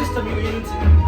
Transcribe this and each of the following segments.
Paris também,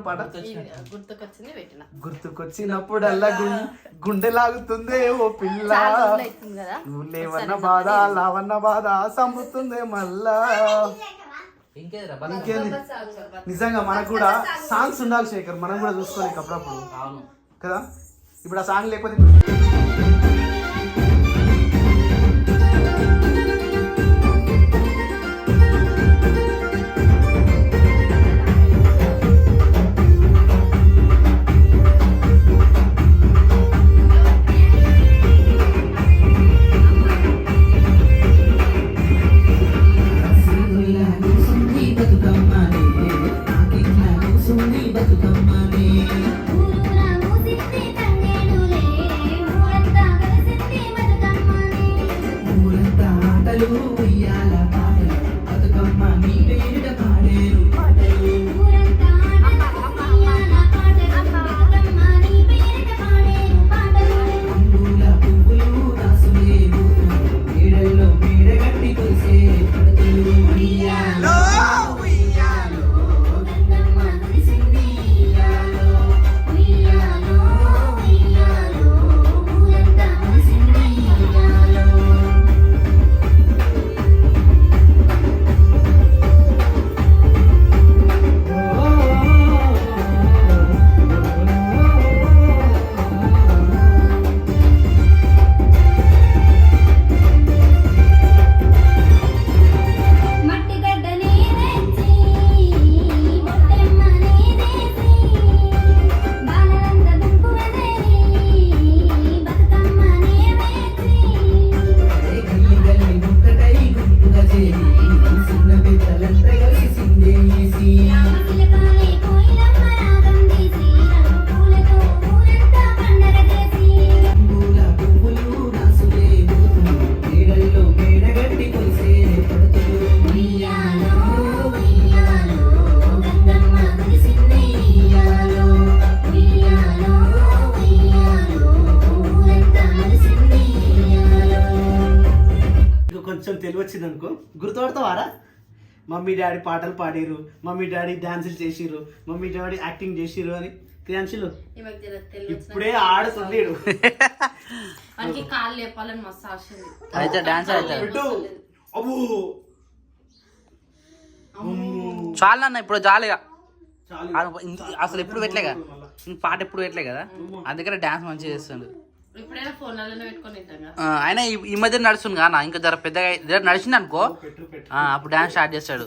పెట్టిన పాట? గుర్తుకొచ్చింది పెట్టిన. గుర్తుకొచ్చినప్పుడల్లా గుండె లాగుతుందే ఓ పిల్ల. నువ్వు లేవన్న బాధ లావన్న బాధ సంపుతుందే మళ్ళా. నిజంగా మనకు కూడా సాంగ్స్ ఉండాలి శేఖర్. మనం కూడా చూసుకోవాలి అప్పుడప్పుడు. కదా? ఇప్పుడు ఆ సాంగ్ లేకపోతే వచ్చింది అనుకో గుర్తుపడతావారా? మమ్మీ డాడీ పాటలు పాడిరు మమ్మీ డాడీ డాన్సులు చేసిర్రు మమ్మీ డాడీ యాక్టింగ్ చేసిర్రు అని. క్రియాంశులు ఇప్పుడే కాళ్ళు లేపాలని మస్తు ఆశ డాన్స్ అబ్బో! చాలా అన్న ఇప్పుడు జాలిగా అసలు ఎప్పుడు పెట్టలేగా ఇంక పాట ఎప్పుడు పెట్టలే కదా. అందుకనే డాన్స్ మంచిగా చేస్తుండు. ఆయన ఈ- మధ్య నడుస్తుంది కదా ఇంకా జర పెద్దగా జర నడిచింది అనుకో. అప్పుడు డాన్స్ స్టార్ట్ చేస్తాడు.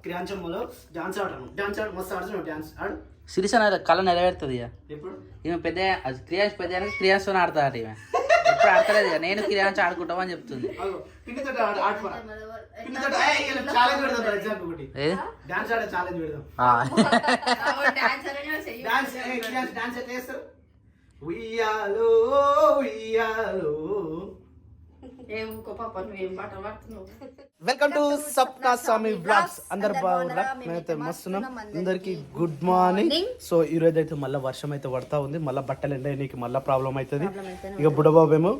క్రియాంశమ్మలో డాన్స్ ఆడను డాన్స్ ఆడు మస్తు ఆడుతున్నావు డాన్స్. ఆడు. సిరిస కళ నెరవేరుతుంది ఈమె పెద్ద క్రియాన్స్ పెద్ద క్రియాన్స్తో ఆడతాడు ఈమె. ఎప్పుడు ఆడతలేదు ఇక. నేను క్రియాన్స్ ఆడుకుంటామని చెప్తుంది. అగో పిండితో ఆడు ఆడు పిండితో ఛాలెంజ్ పెడదాం ఫర్ ఎగ్జాంపుల్ ఒకటి. ఏ? డాన్స్ ఆడే ఛాలెంజ్ పెడదాం. ఆ డాన్స్ డాన్స్ ఎట్లా చేస్తారు ఉయ్యాలో ఉయ్యాలో. ఏం పాప నువ్వు ఏం పాట పాడుతున్నావు? Welcome to Sapna Swami blogs అందరు బాగున్నారా? మేమైతే మస్తున్నాం. అందరికి. గుడ్ మార్నింగ్ సో ఈ రోజు అయితే మళ్ళీ వర్షం అయితే పడతా ఉంది. మళ్ళీ బట్టలు ఎండడానికి మళ్ళీ ప్రాబ్లం అవుతుంది. ఇక బుడబాబు ఏమో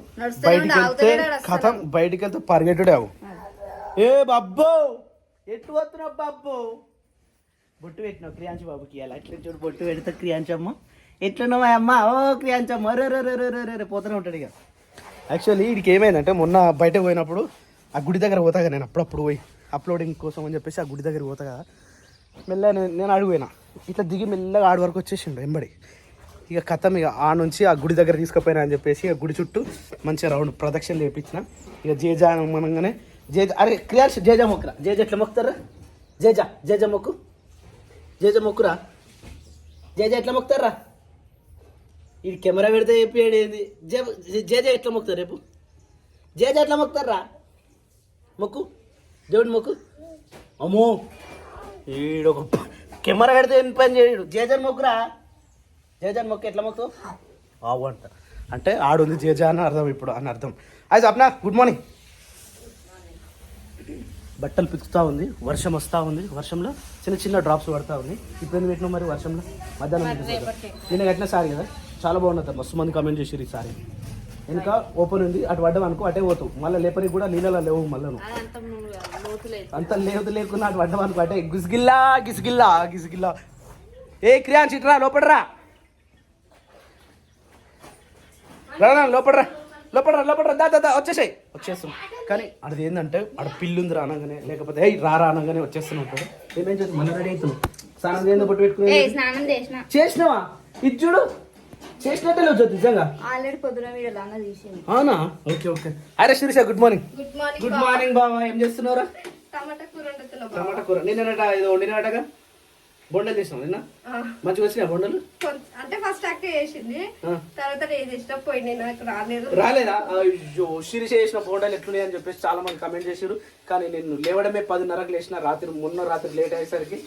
బయటికి వెళ్తే కథం బయటికి వెళ్తే పరిగెట్టుడే అవు ఏ బాబ్బో! ఎటు వస్తున్నావు బాబ్బో? బొట్టు పెట్టినావు క్రియాంశ బాబుకి అలా ఎట్లా చూడు బొట్టు పెడితే క్రియాంశమ్మ ఎట్లున్నావా అమ్మ ఓ క్రియాంశమ్మ రే పోతూనే ఉంటాడు ఇక. యాక్చువల్లీ వీడికి ఏమైందంటే మొన్న బయటకు పోయినప్పుడు ఆ గుడి దగ్గర పోతాగా నేను అప్పుడప్పుడు పోయి అప్లోడింగ్ కోసం అని చెప్పేసి ఆ గుడి దగ్గర పోతాగా మెల్లగా నేను నేను అడిగిపోయినా ఇట్లా దిగి మెల్లగా ఆడి వరకు వచ్చేసిండు ఎంబడి. ఇక కథం ఇక ఆ నుంచి ఆ గుడి దగ్గర తీసుకుపోయినా అని చెప్పేసి ఆ గుడి చుట్టూ మంచిగా రౌండ్ ప్రదక్షిణ చేయించిన ఇక జేజా అనగానే జేజ అరే క్రియార్స్ జేజా మొక్కురా. జేజ ఎట్లా మొక్కుతారా? జేజా జేజ మొక్కు. జేజ మొక్కురా. జేజ ఎట్లా మొక్కుతారా? ఇది కెమెరా పెడితే చెప్పాడు ఏంది? జే- జేజ ఎట్లా మొక్కుతారు రేపు? జేజ ఎట్లా మొక్కుతారా? మొక్కు. దేవుడి మొక్కు. అమ్మో! ఈడొక ప- కెమెరా పెడితే ఏం పని చేయడు? జేజన్ మొక్కురా? జేజన్ మొక్కు ఎట్లా మొక్కు? ఆవు అంట. అంటే ఆడుంది జేజ అని అర్థం ఇప్పుడు అని అర్థం. అయితే అప్నా గుడ్ మార్నింగ్. బట్టలు పిక్కుతా ఉంది వర్షం వస్తూ ఉంది. వర్షంలో చిన్న చిన్న డ్రాప్స్ పడతా ఉంది. ఇప్పుడు ఎందుకు మరి వర్షంలో? మధ్యాహ్నం నిన్న కట్టిన సారీ కదా? చాలా బాగున్నది మస్తు మంది కమెంట్ చేసారు ఈ సారీ వెనుక ఓపెన్ ఉంది అటు పడ్డం అనుకో అటే పోతావు. మళ్ళీ లేపని కూడా నీళ్ళలో లేవు మళ్ళీ నువ్వు అదంతా నువ్వు లోతులేదు అంత లేదు లేకున్నా అటు పడ్డం అనుకో అంటే. గిసిగిల్లా గిసిగిల్లా గిసిగిల్లా. ఏ క్రియాన్ చిట్రా లోపడరా రా. రా, లోపడరా లోపడరా లోపడరా దా దా వచ్చేసాయి. వచ్చేస్తాం కానీ అది ఏంటంటే ఆడ పిల్లుంది రా అనగానే లేకపోతే ఏ రా రా అనగానే వచ్చేస్తూనే ఉంటాడు ఏమేం చేస్తాం మన రెడీ అవుతున్నాం స్నానం చేయండి పట్టు పెట్టుకుని స్నానం చేసిన. చేసినావా? ఇది చూడు. చేసినట్టే లేవు జ్యోతి నిజంగా. ఆల్రెడీ పొద్దున వీడియో తీసింది అవునా? Okay okay. అరే Sirisha good morning good morning good morning బాబా ఏం చేస్తున్నారా టమాటా కూర వండుతున్నావు టమాటా కూర. నిన్నట ఇది వండినటగా బొండలు చేసినావు నిన్న? మంచిగా వచ్చినాయి బొండలు? అంటే ఫస్ట్ అక్క చేసింది. తర్వాత నేను చేసిన పోయి నేను నాకు రాలేదు. రాలేదా? అయ్యో శిరీష చేసిన బోండాలు ఎట్లున్నాయి అని చెప్పేసి చాలా మంది కమెంట్ చేశారు కానీ నేను లేవడమే పదిన్నరకు లేచిన రాత్రి మొన్న రాత్రి లేట్ అయ్యేసరికి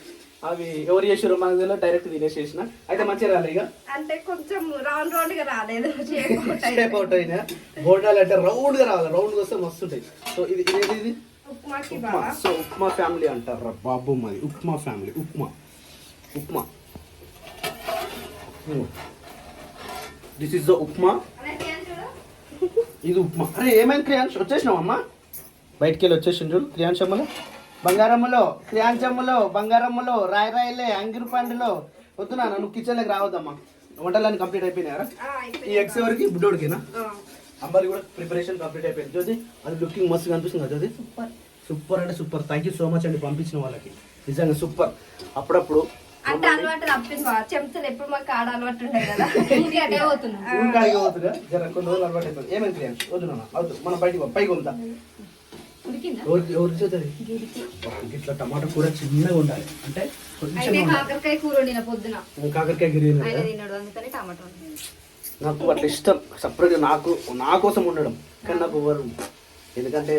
అవి ఎవరు చేసారు మన దగ్గర డైరెక్ట్ తినేసేసిన అయితే మంచిగా రాలే ఇక. అంటే కొంచెం రౌండ్ రౌండ్గా రాలేదు. షేప్ అవుట్ అయినా. బోండాలు అంటే రౌండ్గా రావాలి రౌండ్ వస్తే మస్తు ఉంటాయి. సో ఇది ఇది? ఉప్మా సో ఉప్మా ఫ్యామిలీ అంటారు బాబు మాది upma family upma. Upma. This is the upma? ఇది ఉప్మా. అరే ఏమైంది క్రియాంశ్ వచ్చేసినావు అమ్మా? బయటికి వెళ్ళి వచ్చేసిండు చూడు క్రియాంశమ్మలో బంగారమ్మలో క్రియాంశమ్మలో బంగారమ్మలో రాయి రాయిలే అంగిరి పండులో. వద్దునా నువ్వు కిచెన్లోకి రావద్దమ్మా. వంటలన్నీ కంప్లీట్ అయిపోయినాయరా. ఈ ఎగ్స్ ఎవరికి? బుడ్డోడికేనా. అమ్మాయి కూడా ప్రిపరేషన్ కంప్లీట్ అయిపోయింది. జ్యోతి అది లుకింగ్ మస్తు కనిపిస్తుంది కదా జ్యోతి? సూపర్ అంటే super thank you so much అండి పంపించిన వాళ్ళకి. నిజంగా సూపర్ అప్పుడప్పుడు అంటే అలవాటు తప్పింది ఎప్పుడు మాకు కాడ అలవాటు ఉండే కదా. పోతున్నా. జర కొన్ని రోజులు అలవాటు అయిపోయింది. ఏమైంది వద్దు మనం బయటికి పైకి ఉందా ఇట్లా టమాటా కూర చిన్నగా ఉండాలి. అంటే కాకరకాయ కూర పొద్దున. కాకరకాయ టమాటా. నాకు అట్లా ఇష్టం. సపరేట్గా నాకు నా కోసం ఉండడం కానీ నాకు ఎవరు ఎందుకంటే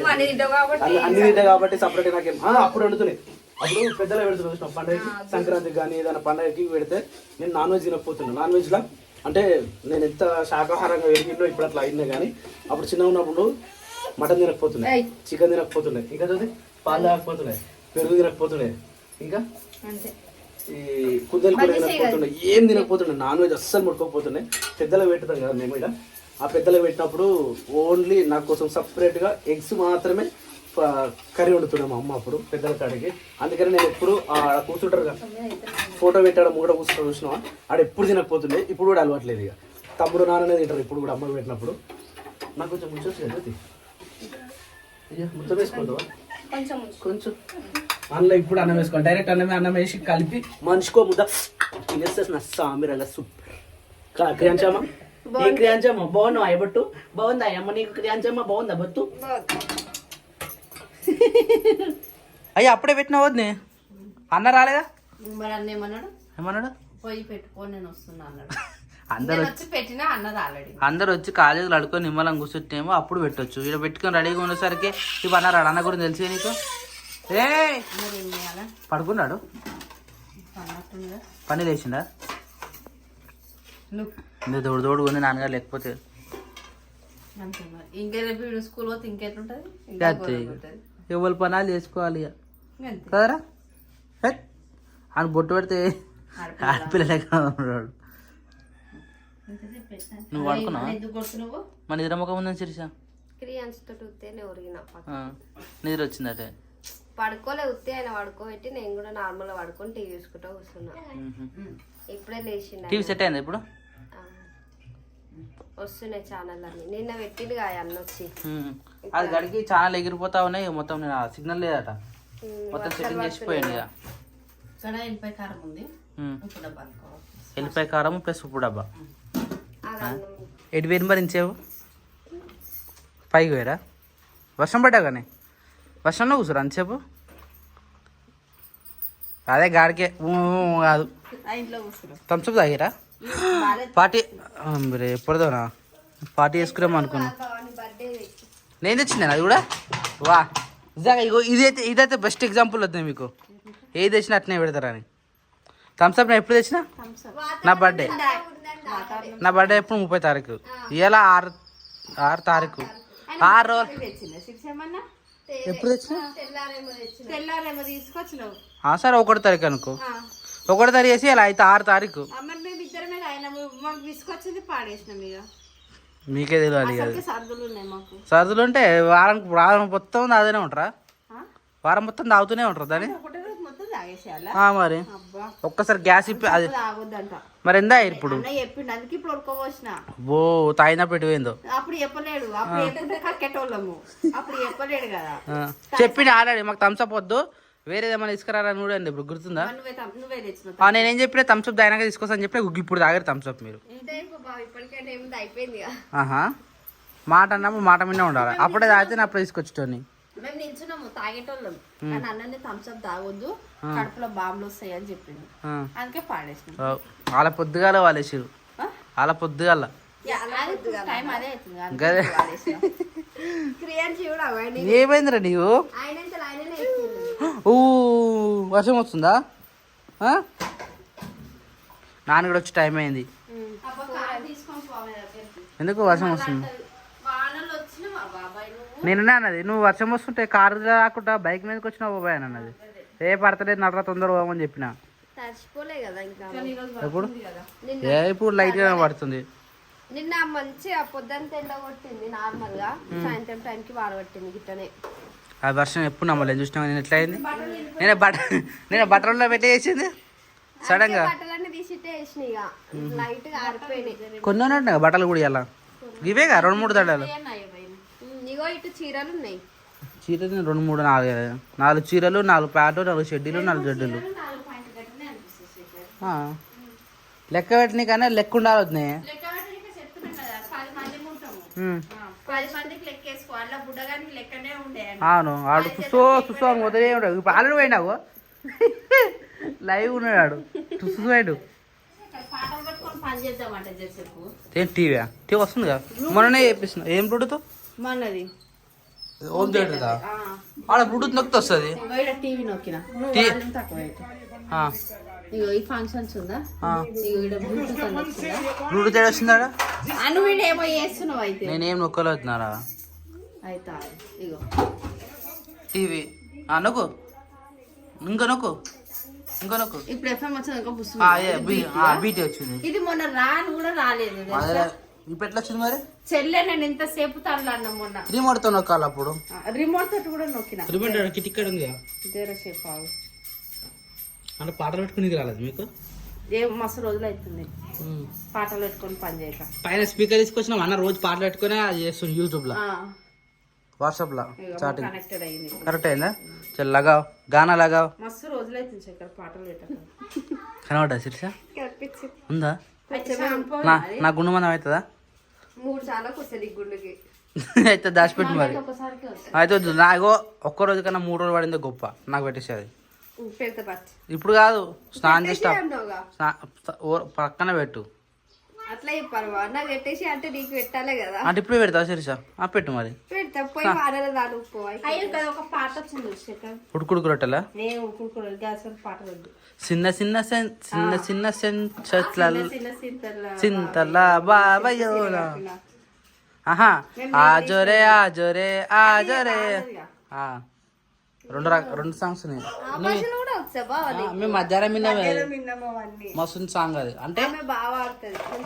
అన్ని తింటా కాబట్టి సపరేట్ నాకేం అప్పుడు వండుతున్నాయి అప్పుడు పెద్దలు పెడుతున్నాం పండగకి? సంక్రాంతికి కానీ ఏదైనా పండగకి పెడితే నేను నాన్ వెజ్ తినకపోతున్నాను నాన్ వెజ్లో అంటే నేను ఎంత శాకాహారంగా పెరిగిందో ఇప్పుడు అట్లా అయిందే కానీ అప్పుడు చిన్న ఉన్నప్పుడు మటన్ తినకపోతున్నాయి. చికెన్ తినకపోతున్నాయి. ఇంకా చూసి పాలు తాగకపోతున్నాయి. పెరుగు తినకపోతున్నాయి. ఇంకా? ఈ కుందలు కూడా తినకపోతున్నాయి. ఏం తినకపోతున్నాయి? నాన్ వెజ్ అస్సలు ముట్టుకోకపోతున్నాయి పెద్దలు పెట్టుతాం కదా మేము ఇక్కడ ఆ పెద్దలు పెట్టినప్పుడు ఓన్లీ నా కోసం సపరేట్గా ఎగ్స్ మాత్రమే కర్రీ వండుతున్నాం మా అమ్మ అప్పుడు పెద్దల కాడికి. అందుకని నేను ఎప్పుడు ఆడ కూర్చుంటారు కదా. ఫోటో పెట్టడం కూడా కూర్చుంటారు చూసినా ఆడ ఎప్పుడు తినకపోతుండే ఇప్పుడు కూడా అలవాట్లేదు ఇక. తమ్ముడు నాన్ననే తింటారు. ఇప్పుడు కూడా అమ్మకి పెట్టినప్పుడు. నాకు కొంచెం ముంచొచ్చు కదా ముద్ద వేసుకుంటావా కొంచెం కొంచెం. అందులో ఇప్పుడు అన్నం వేసుకోవాలి డైరెక్ట్ అన్నమే అన్నం వేసి కలిపి. మనిషికో ముద్ద. తినేస్తే నా సామిరంగా సూపర్ క్రియాంచమ్మ? ఏ క్రియాంచమ్మ బాగున్నావు అయ్యబట్టు బాగుందా అమ్మ నీకు క్రియాంచమ్మ బాగుందా బొత్తు? అయ్యా అప్పుడే పెట్టినా వద్దు అన్న రాలేదా? మరి అన్న ఏమన్నాడు? ఏమన్నాడు? పోయి పెట్టుకొని నేను వస్తున్నా అన్నాడు. అందరు వచ్చి పెట్టినా అన్నది ఆల్రెడీ అందరు వచ్చి కాలేజీలో అడుకొని నిమ్మలం కూర్చుంటేమో అప్పుడు పెట్టొచ్చు. ఇక్కడ పెట్టుకొని రెడీగా ఉండేసరికి ఇప్పుడు అన్నారు అన్న గురించి తెలిసి నీకు? ఏ పడుకున్నాడు? పని లేచిండా లుక్ ఇంకా దోడు దోడు ఉంది నాన్నగారు లేకపోతే. ఇంకే రేపు స్కూల్ పోతే ఇంకెట్లుంటది. ఎవరి పనాలు చేసుకోవాలి కదరా. ఆయన బొట్టు పెడితే ఆడపిల్లలే? ఉన్నాడు నువ్వు పడుకున్నావా ఎందుకు కొడుతు నువ్వు? మన నిద్ర ముఖం ఉందని శిరీష. క్రియాన్స్ తోటి ఉత్తేనే ఒరిగిన పక్క. ఆ, నిద్ర వచ్చిందటే పడుకోలే ఉత్తే ఆయన పడుకోబెట్టి నేను కూడా నార్మల్గా పడుకొని టీవీ చూసుకుంటా కూర్చున్నా. ఇప్పుడే లేచిండు టీవీ. సెట్ అయింది ఇప్పుడు. వస్తున్నాయి ఛానల్ అన్ని నిన్న పెట్టిండు కదా అన్న వచ్చి. అది గడికి ఛానల్ ఎగిరిపోతా ఉన్నాయి మొత్తం నేను సిగ్నల్ లేదట. మొత్తం సెట్టింగ్ చేసిపోయింది ఎల్లిపాయ కారం ప్లస్ ఉప్పు డబ్బా. ఎటు పోయిన మరి ఇంచేవు? పైకి పోయారా? వర్షం పడ్డా కానీ? వర్షంలో కూర్చోరు అంతసేపు అదే గాడికే కాదు. థమ్స్అప్ తాగిరా? పార్టీ మరి ఎప్పుడుదోనా పార్టీ చేసుకురామో అనుకున్నా. నేను తెచ్చింది అది కూడా? వా. నిజంగా ఇగో ఇదైతే ఇదైతే బెస్ట్ ఎగ్జాంపుల్ అవుతుంది మీకు. ఏది తెచ్చినా అట్నే పెడతారని. థమ్స్అప్ నేను ఎప్పుడు తెచ్చినా? నా బర్త్డే నా బర్త్డే ఎప్పుడు? ముప్పై తారీఖు. ఇవాళ ఆరు ఆరు తారీఖు. ఆరు రోజులు. ఎప్పుడు తెచ్చినా? సరే ఒకటో తారీఖు అనుకో. ఒకటో తారీఖు వేసి ఇలా అయితే ఆరు తారీఖు. మాకు తెలియాలి సర్దులు ఉంటే వారం వారం మొత్తం తాగుతూనే ఉంటారా? వారం మొత్తం తాగుతూనే ఉంటారు దాన్ని ఒకటే రోజు మొత్తం తాగేసేయాలా ఆ, మరి. అబ్బా. ఒక్కసారి గ్యాస్ ఇప్పి అది మరి ఎందా ఇప్పుడు? అన్న చెప్పిండు అందుకే ఇప్పుడు ఉడకపోసిన ఓ తాగినా పెట్టిపోయిందో. అప్పుడు చెప్పలేడు. అప్పుడు కదా. ఆ, చెప్పింది ఆల్రెడీ మాకు థమ్స్అప్ వద్దు. వేరేది ఏమైనా తీసుకురారని కూడా అండి ఇప్పుడు గుర్తుందా? నువ్వే నువ్వే నేనేం చెప్పిన థమ్స్అప్ దాయినాక తీసుకొస్తాను చెప్పిన ఇప్పుడు తాగారు థమ్స్అప్ మీరు. మాట అన్నప్పుడు మాట మీద ఉండాలి? అప్పుడే తాగితే నేను అప్పుడే తీసుకొచ్చేటోని మేము నిల్చున్నాము తాగేటోళ్ళం. కానీ అన్నని థమ్స్అప్ తాగొద్దు కడుపులో బాంబులు వస్తాయి అని చెప్పిండు. అందుకే పాడేసినాం. వాళ్ళ పొద్దుగాల వాళ్ళేసారు? వాళ్ళ పొద్దుగాల. ఏమైందిరా నీవు? ఊ వర్షం వస్తుందా? నాన్న కూడా వచ్చి టైం అయింది. అబ్బా, కారు తీసుకొని పోవాలి దగ్గరికి. ఎందుకు వర్షం వస్తుంది వానలు వచ్చినావా బాబాయ్ నువ్వు నిన్ననే అన్నది నువ్వు వర్షం వస్తుంటే కారు రాకుండా బైక్ మీదకి వచ్చినావు బాబాయ్ అని అన్నది. ఏ పడతలేదు నడరా తొందర పోమని చెప్పిన. తడిచిపోలే కదా ఇంకా. ఎప్పుడు? నిన్న ఏ ఇప్పుడు లైట్గా పడుతుంది. నిన్న మంచిగా పొద్దున్న ఎండ కొట్టింది నార్మల్గా. సాయంత్రం టైంకి వాడబట్టింది గిట్టనే. ఆ వర్షం ఎప్పుడు నమ్మలేదు చూసినా నేను ఎట్లా అయింది? నేను బట్ట నేను బట్టలలో పెట్టేసింది సడన్గా. బట్టలన్నీ తీసిట్టే వేసినాయి ఇక. లైట్గా ఆరిపోయినాయి. కొన్ని ఉన్నట్టు బట్టలు కూడా ఇలా ఇవేగా రెండు మూడు దండలు? ఇగో ఇటు చీరలు ఉన్నాయి? చీరలు రెండు మూడు నాలుగు నాలుగు చీరలు నాలుగు ప్యాంటు నాలుగు షెడ్డీలు నాలుగు జడ్డీలు. లెక్క పెట్టిన కానీ లెక్క ఉండాలి కదా ఉండే అవును ఆడు సుసో సుసో మొదలే ఉంటాడు. ఇప్పుడు ఆల్రెడీ పోయినావు? లైవ్ ఉన్నాడు ఆడు సుసు పోయాడు. టీవీ టీవీ వస్తుందిగా. మొన్ననే చేపిస్తున్నా. ఏం బ్లూటూత్? మనది. హోమ్ థియేటర్దా? ఆడ బ్లూటూత్ నొక్కితే వస్తుంది? టీవీ నొక్కిన. తక్కువ ఇగో ఈ ఫంక్షన్స్ ఉందా. ఇగో ఇక్కడ బ్లూటూత్ అని వచ్చిందా? బ్లూటూత్ ఏడు వస్తుందా అను ఏమో చేస్తున్నావు అయితే. నేనేం నొక్కలేతున్నారా అయితే. ఇగో. టీవీ నొక్కు. ఇంకా నొక్కు. ఇంకా నొక్కు. ఇప్పుడు ఎఫ్ఎం వచ్చింది ఇంకా బుస్ బీటీ? వచ్చింది. ఇది మొన్న రాని కూడా రాలేదు. ఇప్పుడు ఎట్లా వచ్చింది మరి? చెల్లె నేను ఎంతసేపు తనలాడినా మొన్న. రిమోట్తో నొక్కాలి అప్పుడు? రిమోట్ తోటి కూడా నొక్కిన. రిమోట్ టికెట్ ఉంది జరసేపు ఆగు. అంటే పాటలు పెట్టుకుని రాలేదు మీకు? ఏం మస్తు రోజులు అవుతుంది పాటలు పెట్టుకొని పని చేయక. పైన స్పీకర్ తీసుకొచ్చిన అన్న రోజు పాటలు పెట్టుకుని అది చేస్తుంది యూట్యూబ్లో. వాట్సాప్లో? చాటింగ్ కనెక్టెడ్ అయింది కరెక్ట్ అయిందా? చల్ లగావ్. గానా లగావ్. మస్తు రోజులు అవుతుంది శేఖర్ పాటలు పెట్టక. కనబడ్డా శిరీష? ఉందా? నా నా గుండు మందం అవుతుందా? మూడు చాలా వస్తుంది గుండెకి. అయితే దాచిపెట్టు మరి. అయితే వద్దు నాకు ఒక్క రోజు కన్నా మూడు రోజులు పడిందే గొప్ప నాకు పెట్టేసేది. ఇప్పుడు కాదు స్నానం చేస్తా. పక్కన పెట్టు. అట్లా చెప్పారు నాకు పెట్టేసి అంటే నీకు పెట్టాలే కదా. అంటే ఇప్పుడు పెడతావు శిరీష? ఆ పెట్టు మరి. ఉడుకుడుకు రొట్టెలా నేను పాట వద్దు చిన్న చిన్న సెన్ చిన్న చిన్న సెన్ చెట్ల చింతల బాబయోలా ఆహా ఆజోరే ఆజోరే ఆజోరే ఆ. రెండు రెండు సాంగ్స్ ఉన్నాయి మేము మధ్యాహ్నం విన్నామే మస్తు సాంగ్ అది అంటే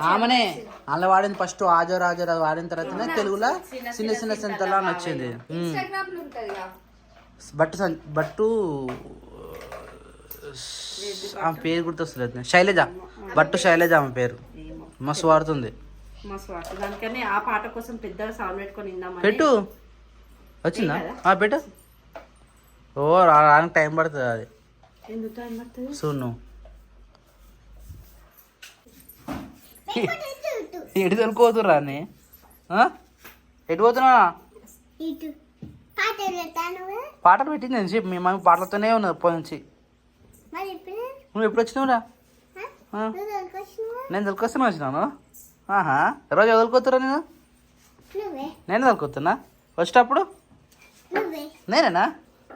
ఆమెనే అందులో వాడింది ఫస్ట్ ఆజోర్ ఆజోర్ అది వాడిన తర్వాతనే తెలుగులో చిన్న చిన్న చింతల అని వచ్చింది బట్టు బట్టు ఆమె పేరు గుర్తొస్తలేదు శైలజ. బట్టు శైలజ ఆమె పేరు. మస్తు వాడుతుంది. దానికని ఆ పాట కోసం పెద్దగా పెట్టుకొని పెట్టు. వచ్చిందా? ఆ, పెట్టు. ఓ రా- రానికి టైం పడుతుంది అది. ఎందుకు టైం పడుతుంది? సున్ను. ఎటు తొలుకోతురా అని ఎటు పోతున్నా పాటలు పెట్టింది నేను చెప్పి మీ మమ్మీ పాటలతోనే ఉన్నది నుంచి. నువ్వు ఎప్పుడు వచ్చినావురా? నేను తొలుకొస్తాను వచ్చినాను ఆహా. రోజు వదులుకోతురా నేను నేను తొలుకొస్తున్నా వచ్చేటప్పుడు నేనేనా?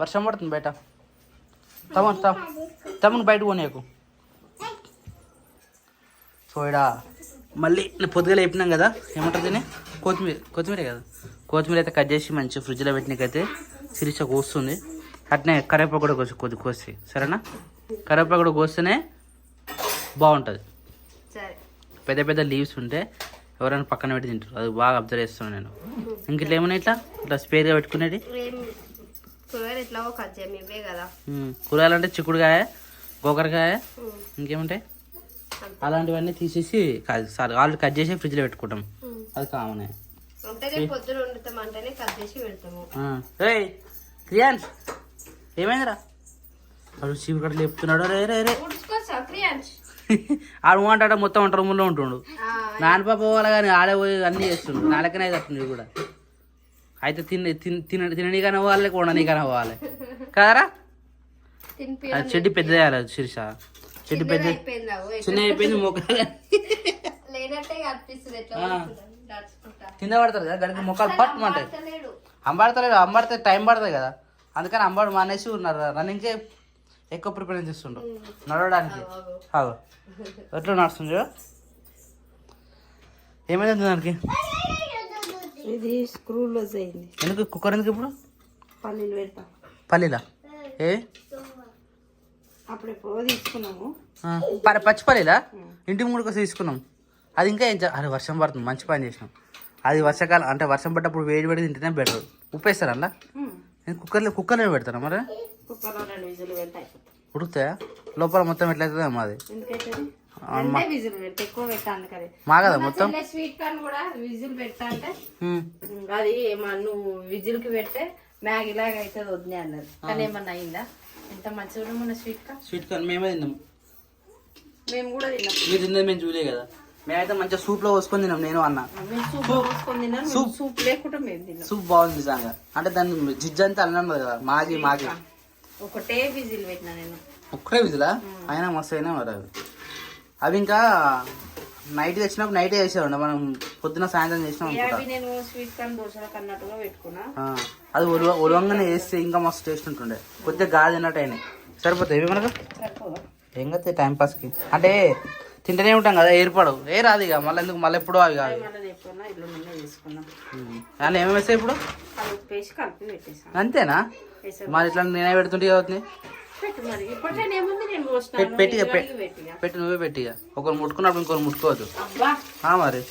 వర్షం పడుతుంది బయట. తమ్ముడు తమ్ తమ్ముడు బయట పోనీయకు. సో ఇడ మళ్ళీ నేను పొద్దుగా లేపినాం కదా ఏమంటారు దీన్ని? కొత్తిమీర కొత్తిమీర కదా. కొత్తిమీర అయితే కట్ చేసి మంచి ఫ్రిడ్జ్లో పెట్టినకైతే సిరిచ కోస్తుంది. అట్నే కరివేపాకు కూడా కోసి కొద్ది కోసి. సరేనా? కరివేపాకు కూడా కోస్తేనే బాగుంటుంది. పెద్ద పెద్ద లీవ్స్ ఉంటే ఎవరైనా పక్కన పెట్టి తింటారు. అది బాగా అబ్జర్వ్ చేస్తున్నాను నేను. ఇంక ఇట్లా ఏమన్నా ఇట్లా? ఇట్లా స్పేర్గా పెట్టుకునేది? కూరగాయలు అంటే చిక్కుడుకాయ గోకరకాయ ఇంకేముంటాయి? అలాంటివన్నీ తీసేసి సారీ ఆల్రెడీ కట్ చేసి ఫ్రిడ్జ్లో పెట్టుకుంటాం. అది కామనే క్రియాన్స్ ఏమైందిరా? వాడు చీపురు కట్టలు చెప్తున్నాడు రే రే. రే ఆడు అంటాడ మొత్తం వంట రూమ్లో ఉంటుండు. నాన్నపా పోవాలి కానీ ఆడే పోయి అన్నీ చేస్తుండు. నాలకనే అవుతుంది కూడా. అయితే తిన తిన- తిన తిననీకనే పోవాలి కొననీకనే పోవాలి. కదరా? అది చెడ్డి పెద్దదేయాలి శిరీష. చెడ్డి పెద్ద చిన్న అయిపోయింది మొక్కలు కింద పడతారు కదా గడికి మొక్కలు పట్టమంటాయి లేడు అంబాడతలేడు అంబాడితే టైం పడుతుంది కదా. అందుకని అంబాడు మానేసి ఉన్నారు. రన్నింగ్కే ఎక్కువ ప్రిపరేషన్ చేస్తుండ్రు నడవడానికి. ఆగు. ఎట్లా నడుస్తుంది ఏమైంది దానికి? ఇది స్క్రూ లూజ్ అయింది ఎందుకు? కుక్కర్ ఎందుకు ఇప్పుడు? పల్లీలు పెడతా. పల్లీలా? ఏ? అప్పుడు ఎప్పుడో తీసుకున్నాము. పచ్చి పల్లీలా? ఇంటి మూడు కోసం తీసుకున్నాం. అది ఇంకా ఏం చే- అరే వర్షం పడుతుంది మంచి పని చేసినాం. అది వర్షాకాలం అంటే వర్షం పడ్డప్పుడు వేడి వేడి తింటేనే బెటర్ ఉప్పు వేస్తారా అలా కుక్కర్లో కుక్కర్లో పెడతారా మరి? కుక్కర్లో రెండు విజులు పెడితే అయిపోతుంది ఉడుకుతాయా లోపల మొత్తం ఎట్లయితుందో మాది ఎందుకైతే రెండే విజులు పెడితే ఎక్కువ పెట్టాను కదా. మాగదా మొత్తం? స్వీట్ కార్న్ కూడా విజిల్ పెట్టా అంటే ఉమ్. ఉమ్, అది ఏమన్నా నువ్వు విజిల్కి పెడితే మ్యాగీ లాగా అవుతుంది వద్దే అన్నది. కానీ ఏమన్నా అయిందా? ఎంత మంచిగా మన స్వీట్ కార్న్? స్వీట్ కార్న్ మేమే తిన్నాం. మేము కూడా తిన్నాం. మీరు తిన్నది మేము చూలే కదా. మేమైతే మంచిగా సూప్లో పోసుకొని తిన్నాం నేను అన్న. మేము సూప్ సూప్. లేకుండా మేము తిన్నాం. సూప్ బాగుంది నిజంగా. అంటే దాన్ని జిజ్ అంతా అన్నం కదా మాగి మాగి. ఒకటే విజిల్ పెట్టినా నేను. ఒక్కడే విధులా అయినా మస్తు అయినా మరి అవి అవి ఇంకా నైట్ తెచ్చినప్పుడు నైటే చేసేవాడు మనం పొద్దున సాయంత్రం చేసినాం నేను స్వీట్ కార్న్ దోశలకు అన్నట్టుగా పెట్టుకున్నా. ఆ, అది ఒలువ ఒలవంగానే వేస్తే ఇంకా మస్తు టేస్ట్ ఉంటుండే. కొద్దిగా గాలి తిన్నట్టు అయినాయి. సరిపోతాయి ఇవి మనకు? ఏం కదా టైం పాస్కి అంటే తింటూనే ఉంటాం కదా ఏర్పడవు ఏ రాదు ఇక. మళ్ళీ ఎందుకు? మళ్ళీ ఎప్పుడో అవి కాదు. కానీ ఏమేమి వేస్తాయి ఇప్పుడు? అంతేనా? మరి ఇట్లా నేనే పెడుతుంటే అవుతుంది. పెట్టు పెట్టి పెట్టి నువ్వే పెట్టిగా ఒకరు ముట్టుకున్నప్పుడు ఇంకొకరు ముట్టుకోవద్దు. మరి.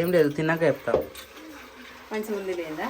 ఏం లేదు తిన్నాక చెప్తా. మంచిగా ఉంది లేదా.